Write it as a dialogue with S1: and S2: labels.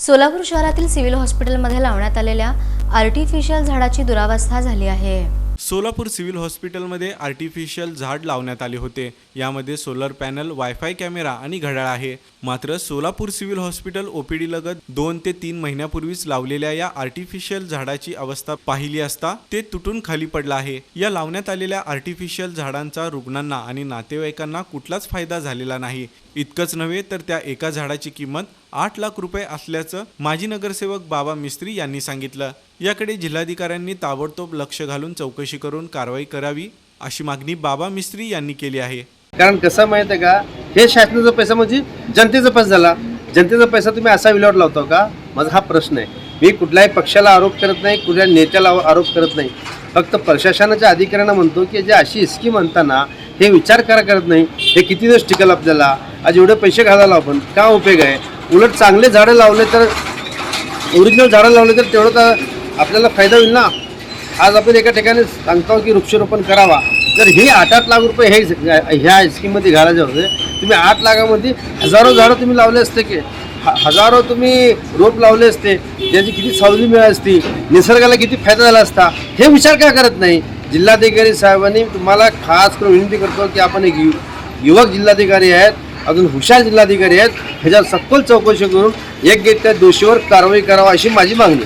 S1: सोलापूर शहरातील सिव्हिल हॉस्पिटलमध्ये लावण्यात आलेल्या आर्टिफिशियल झाडाची दुरावस्था झाली आहे.
S2: सोलापूर सिव्हिल हॉस्पिटलमध्ये आर्टिफिशियल झाड लावण्यात आले होते. यामध्ये सोलर पॅनल वायफाय कॅमेरा आणि घड्याळ आहे. मात्र सोलापूर सिव्हिल हॉस्पिटल ओपीडी लगत दोन ते तीन महिन्यापूर्वीच लावलेल्या या आर्टिफिशियल झाडाची अवस्था पाहिली असता ते तुटून खाली पडलं आहे. या लावण्यात आलेल्या आर्टिफिशियल झाडांचा रुग्णांना आणि नातेवाईकांना कुठलाच फायदा झालेला नाही. इतकंच नव्हे तर त्या एका झाडाची किंमत आठ लाख रुपये असल्याचं माजी नगरसेवक बाबा मिस्त्री यांनी सांगितलं. याकडे जिल्हाधिकाऱ्यांनी ताबडतोब लक्ष घालून चौकशी करून कारवाई करावी अशी मागणी बाबा मिस्त्री यांनी केली आहे.
S3: कारण कसं माहिती आहे का? हे शासनाचा पैसा म्हणजे जनतेचा पैसा झाला. जनतेचा पैसा तुम्ही असा विल्हेवाट लावतो हो का? माझा हा प्रश्न आहे. मी कुठल्याही पक्षाला आरोप करत नाही कुठल्या नेत्याला आरोप करत नाही. फक्त प्रशासनाच्या अधिकाऱ्यांना म्हणतो की जे अशी स्कीम म्हणताना हे विचार करा करत नाही. हे किती दिवस टिकल आपल्याला? आज एवढे पैसे घालायला आपण का उपयोग आहे? उलट चांगले झाडं लावले तर ओरिजिनल झाडं लावले तर तेवढं तर आपल्याला फायदा होईल ना? आज आपण एका ठिकाणी सांगतो की वृक्षारोपण करावा. तर हे आठ आठ लाख रुपये हे ह्या स्कीममध्ये घालायचे होते. तुम्ही आठ लाखामध्ये हजारो झाडं तुम्ही लावले असते की हजारो तुम्ही रोप लावले असते त्याची किती सावली मिळाली असती निसर्गाला किती फायदा झाला असता हे विचार का करत नाही? जिल्हाधिकारी साहेबांनी तुम्हाला खास करून विनंती करतो की आपण एक यु युवक जिल्हाधिकारी आहेत अजून हुशार जिल्हाधिकारी आहेत. ह्याच्यावर सखोल चौकशी करून एक त्या दोषीवर कारवाई करावा अशी माझी मागणी